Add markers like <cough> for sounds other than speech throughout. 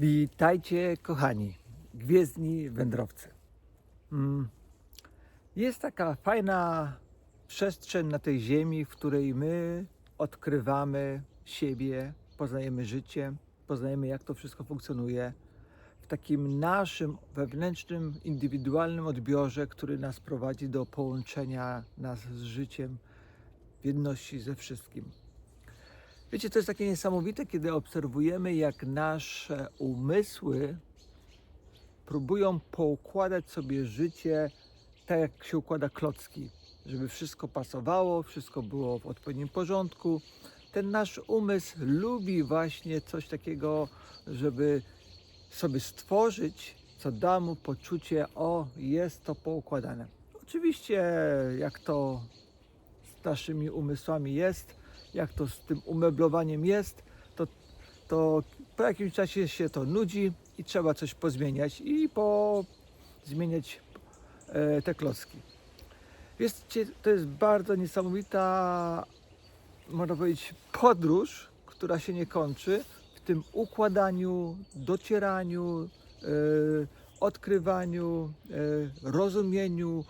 Witajcie, kochani, gwiezdni wędrowcy. Mm. Jest taka fajna przestrzeń na tej ziemi, w której my odkrywamy siebie, poznajemy życie, poznajemy jak to wszystko funkcjonuje w takim naszym wewnętrznym, indywidualnym odbiorze, który nas prowadzi do połączenia nas z życiem w jedności ze wszystkim. Wiecie, to jest takie niesamowite, kiedy obserwujemy, jak nasze umysły próbują poukładać sobie życie tak, jak się układa klocki, żeby wszystko pasowało, wszystko było w odpowiednim porządku. Ten nasz umysł lubi właśnie coś takiego, żeby sobie stworzyć, co da mu poczucie, o, jest to poukładane. Oczywiście, jak to z naszymi umysłami jest, jak to z tym umeblowaniem jest, to, to po jakimś czasie się to nudzi i trzeba coś pozmieniać i po zmieniać e, te klocki. Wiecie, to jest bardzo niesamowita, można powiedzieć, podróż, która się nie kończy w tym układaniu, docieraniu, e, odkrywaniu, e, rozumieniu,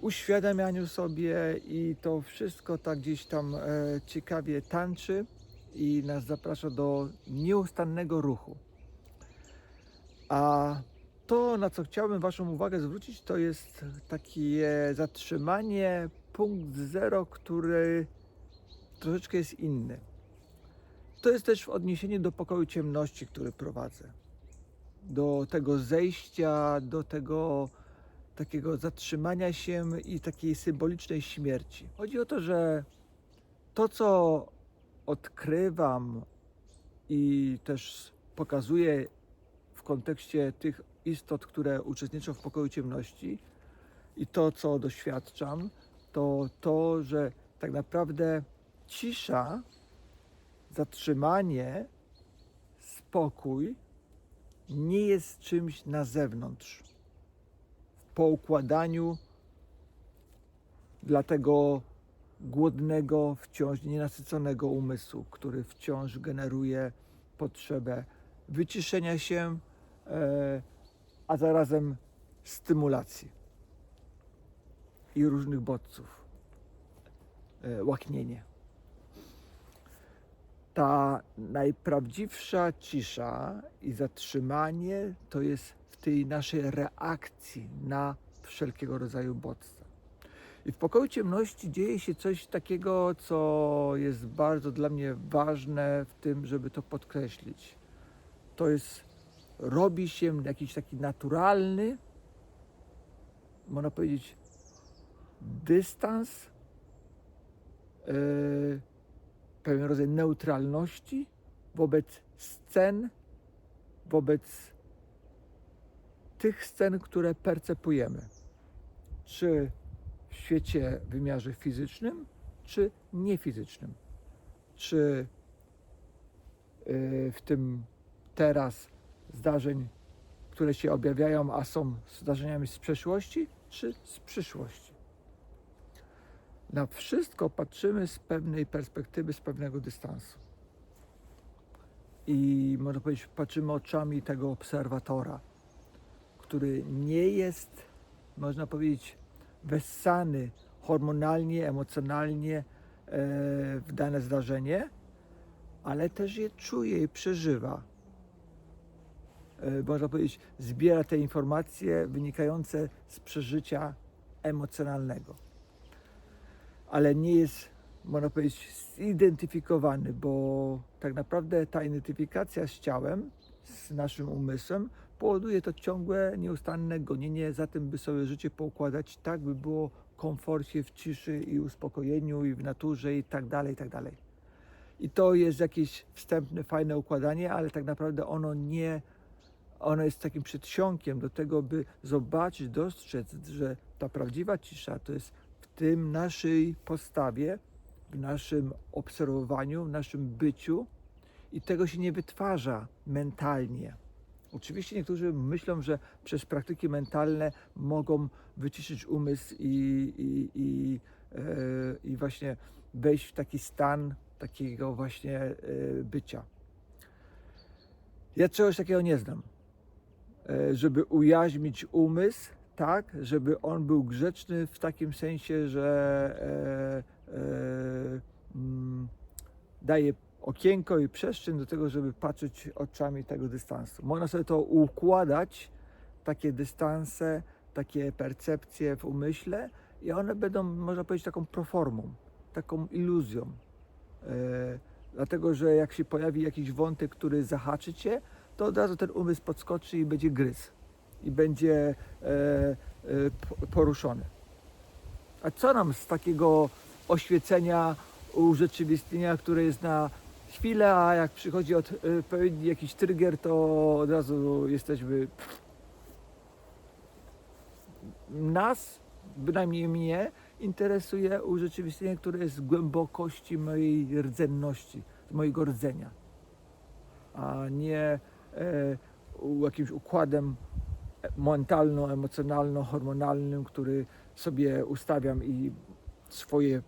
uświadamianiu sobie i to wszystko tak gdzieś tam e, ciekawie tańczy i nas zaprasza do nieustannego ruchu. A to, na co chciałbym Waszą uwagę zwrócić, to jest takie zatrzymanie, punkt zero, który troszeczkę jest inny. To jest też w odniesieniu do pokoju ciemności, który prowadzę. Do tego zejścia, do tego takiego zatrzymania się i takiej symbolicznej śmierci. Chodzi o to, że to, co odkrywam i też pokazuję w kontekście tych istot, które uczestniczą w pokoju ciemności i to, co doświadczam, to to, że tak naprawdę cisza, zatrzymanie, spokój nie jest czymś na zewnątrz po układaniu dla tego głodnego, wciąż nienasyconego umysłu, który wciąż generuje potrzebę wyciszenia się, e, a zarazem stymulacji i różnych bodźców, e, łaknienie. Ta najprawdziwsza cisza i zatrzymanie to jest tej naszej reakcji na wszelkiego rodzaju bodźce. I w pokoju ciemności dzieje się coś takiego, co jest bardzo dla mnie ważne w tym, żeby to podkreślić. To jest, robi się jakiś taki naturalny, można powiedzieć, dystans, yy, pewien rodzaj neutralności wobec scen, wobec tych scen, które percepujemy. Czy w świecie w wymiarze fizycznym, czy niefizycznym. Czy yy, w tym teraz zdarzeń, które się objawiają, a są zdarzeniami z przeszłości, czy z przyszłości. Na wszystko patrzymy z pewnej perspektywy, z pewnego dystansu. I można powiedzieć, patrzymy oczami tego obserwatora, który nie jest, można powiedzieć, wessany hormonalnie, emocjonalnie e, w dane zdarzenie, ale też je czuje i przeżywa. E, można powiedzieć, zbiera te informacje wynikające z przeżycia emocjonalnego. Ale nie jest, można powiedzieć, zidentyfikowany, bo tak naprawdę ta identyfikacja z ciałem, z naszym umysłem, powoduje to ciągłe, nieustanne gonienie za tym, by sobie życie poukładać tak, by było komforcie, w ciszy i uspokojeniu i w naturze i tak dalej, i tak dalej. I to jest jakieś wstępne, fajne układanie, ale tak naprawdę ono nie, ono jest takim przedsionkiem do tego, by zobaczyć, dostrzec, że ta prawdziwa cisza to jest w tym naszej postawie, w naszym obserwowaniu, w naszym byciu i tego się nie wytwarza mentalnie. Oczywiście niektórzy myślą, że przez praktyki mentalne mogą wyciszyć umysł i, i, i, e, i właśnie wejść w taki stan takiego właśnie e, bycia. Ja czegoś takiego nie znam. E, Żeby ujaźnić umysł, tak, żeby on był grzeczny w takim sensie, że e, e, mm, daje okienko i przestrzeń do tego, żeby patrzeć oczami tego dystansu. Można sobie to układać, takie dystanse, takie percepcje w umyśle i one będą, można powiedzieć, taką proformą, taką iluzją. E, dlatego, że jak się pojawi jakiś wątek, który zahaczy cię, to od razu ten umysł podskoczy i będzie gryz i będzie e, e, poruszony. A co nam z takiego oświecenia, urzeczywistnienia, które jest na chwilę, a jak przychodzi od, odpowiedni jakiś trigger, to od razu jesteśmy. Nas, bynajmniej mnie, interesuje urzeczywistnienie, które jest głębokości mojej rdzenności, mojego rdzenia, a nie e, jakimś układem mentalno-emocjonalno-hormonalnym, który sobie ustawiam i swoje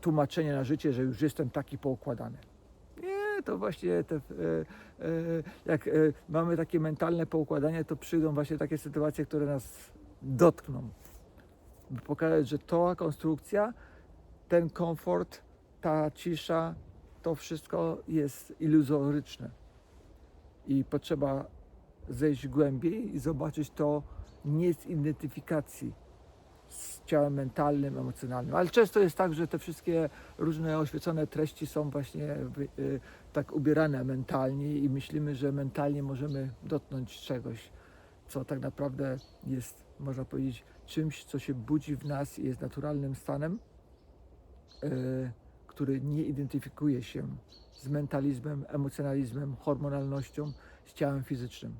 tłumaczenie na życie, że już jestem taki poukładany. To właśnie te, e, e, jak e, mamy takie mentalne poukładanie, to przyjdą właśnie takie sytuacje, które nas dotkną. By pokazać, że ta konstrukcja, ten komfort, ta cisza, to wszystko jest iluzoryczne. I potrzeba zejść głębiej i zobaczyć to nie z identyfikacji z ciałem mentalnym, emocjonalnym. Ale często jest tak, że te wszystkie różne oświecone treści są właśnie y, tak ubierane mentalnie i myślimy, że mentalnie możemy dotknąć czegoś, co tak naprawdę jest, można powiedzieć, czymś, co się budzi w nas i jest naturalnym stanem, y, który nie identyfikuje się z mentalizmem, emocjonalizmem, hormonalnością, z ciałem fizycznym.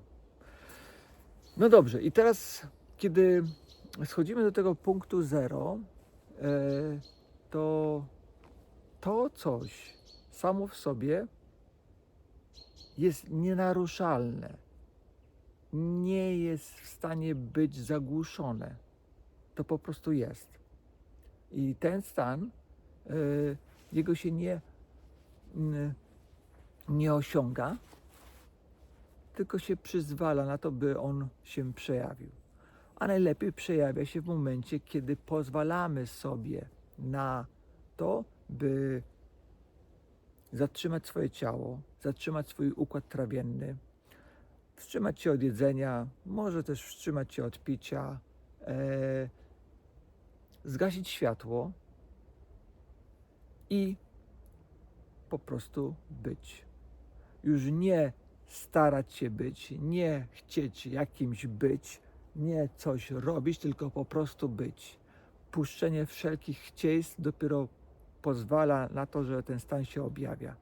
No dobrze, i teraz, kiedy schodzimy do tego punktu zero, e, to to coś samo w sobie jest nienaruszalne. Nie jest w stanie być zagłuszone. To po prostu jest. I ten stan, e, jego się nie, nie osiąga, tylko się przyzwala na to, by on się przejawił. A najlepiej przejawia się w momencie, kiedy pozwalamy sobie na to, by zatrzymać swoje ciało, zatrzymać swój układ trawienny, wstrzymać się od jedzenia, może też wstrzymać się od picia, e, zgasić światło i po prostu być. Już nie starać się być, nie chcieć jakimś być, nie coś robić, tylko po prostu być. Puszczenie wszelkich chcieństw dopiero pozwala na to, że ten stan się objawia.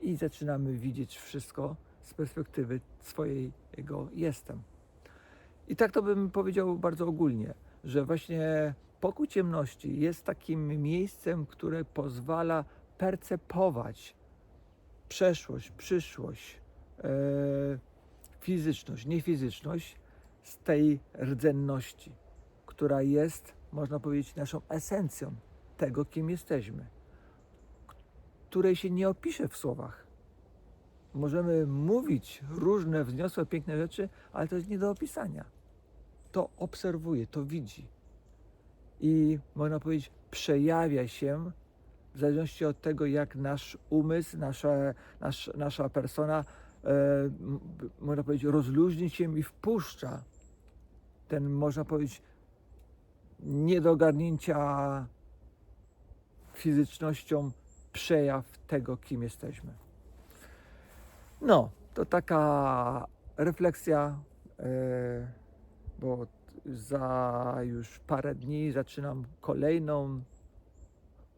I zaczynamy widzieć wszystko z perspektywy swojego jestem. I tak to bym powiedział bardzo ogólnie, że właśnie pokój ciemności jest takim miejscem, które pozwala percepować przeszłość, przyszłość, e, fizyczność, niefizyczność z tej rdzenności, która jest, można powiedzieć, naszą esencją tego, kim jesteśmy, której się nie opisze w słowach. Możemy mówić różne wzniosłe, piękne rzeczy, ale to jest nie do opisania. To obserwuje, to widzi. I można powiedzieć, przejawia się w zależności od tego, jak nasz umysł, nasza, nasz, nasza persona, e, można powiedzieć, rozluźni się i wpuszcza ten, można powiedzieć, nie do ogarnięcia fizycznością przejaw tego, kim jesteśmy. No, to taka refleksja, e, bo za już parę dni zaczynam kolejną,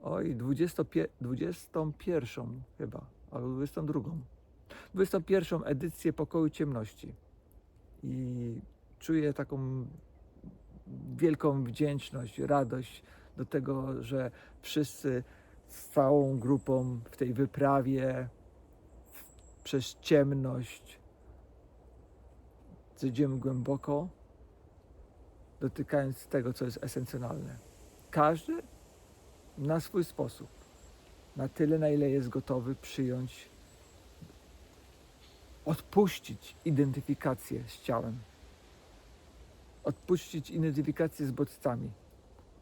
oj, 25, 21 chyba, albo 22. 21 edycję Pokoju Ciemności. I czuję taką wielką wdzięczność, radość do tego, że wszyscy z całą grupą w tej wyprawie przez ciemność zejdziemy głęboko, dotykając tego, co jest esencjonalne. Każdy na swój sposób, na tyle, na ile jest gotowy przyjąć odpuścić identyfikację z ciałem. Odpuścić identyfikację z bodźcami,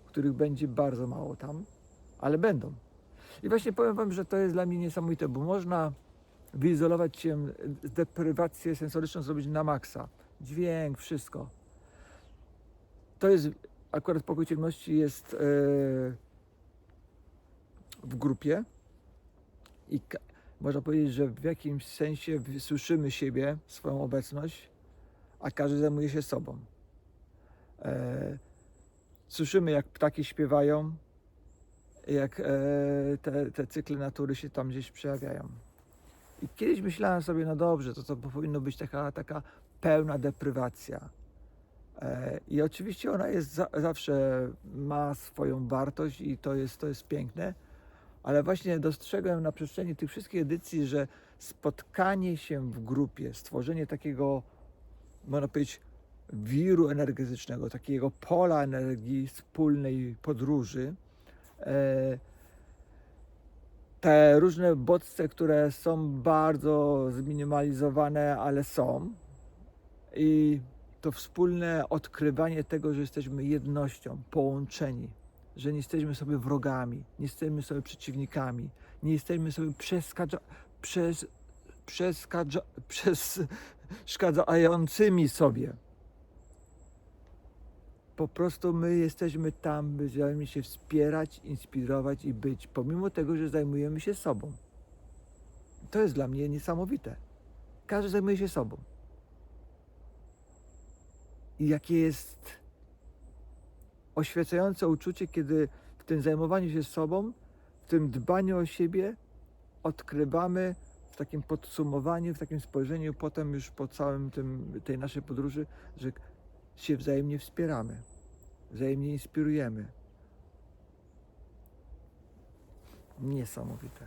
których będzie bardzo mało tam, ale będą. I właśnie powiem Wam, że to jest dla mnie niesamowite, bo można wyizolować się, deprywację sensoryczną zrobić na maksa. Dźwięk, wszystko. To jest, akurat pokój ciemności jest e, w grupie i można powiedzieć, że w jakimś sensie słyszymy siebie, swoją obecność, a każdy zajmuje się sobą. E, słyszymy, jak ptaki śpiewają, jak e, te, te cykle natury się tam gdzieś przejawiają. I kiedyś myślałem sobie, no dobrze, to to powinno być taka, taka pełna deprywacja. E, I oczywiście ona jest za, zawsze ma swoją wartość i to jest, to jest piękne, ale właśnie dostrzegłem na przestrzeni tych wszystkich edycji, że spotkanie się w grupie, stworzenie takiego, można powiedzieć, wiru energetycznego, takiego pola energii wspólnej podróży, e, te różne bodźce, które są bardzo zminimalizowane, ale są. I to wspólne odkrywanie tego, że jesteśmy jednością, połączeni, że nie jesteśmy sobie wrogami, nie jesteśmy sobie przeciwnikami, nie jesteśmy sobie przeskadza, przez, przeskadza, <laughs> przeszkadzającymi sobie. Po prostu my jesteśmy tam, by wzajemnie się wspierać, inspirować i być, pomimo tego, że zajmujemy się sobą. To jest dla mnie niesamowite. Każdy zajmuje się sobą. I jakie jest oświecające uczucie, kiedy w tym zajmowaniu się sobą, w tym dbaniu o siebie odkrywamy w takim podsumowaniu, w takim spojrzeniu potem już po całym tym, tej naszej podróży, że się wzajemnie wspieramy, wzajemnie inspirujemy. Niesamowite,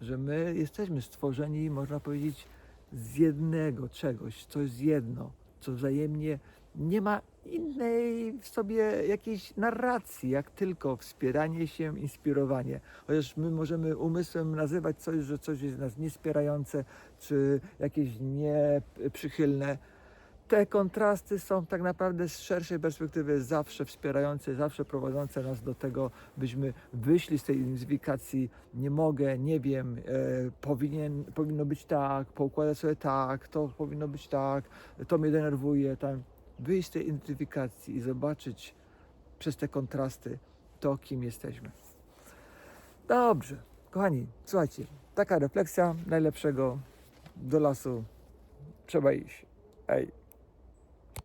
że my jesteśmy stworzeni, można powiedzieć, z jednego czegoś, co jest jedno, co wzajemnie nie ma innej w sobie jakiejś narracji, jak tylko wspieranie się, inspirowanie. Chociaż my możemy umysłem nazywać coś, że coś jest nas niespierające, czy jakieś nieprzychylne. Te kontrasty są tak naprawdę z szerszej perspektywy zawsze wspierające, zawsze prowadzące nas do tego, byśmy wyszli z tej identyfikacji nie mogę, nie wiem, e, powinien, powinno być tak, poukładać sobie tak, to powinno być tak, to mnie denerwuje, tam wyjść z tej identyfikacji i zobaczyć przez te kontrasty to, kim jesteśmy. Dobrze, kochani, słuchajcie, taka refleksja najlepszego do lasu trzeba iść. Ej.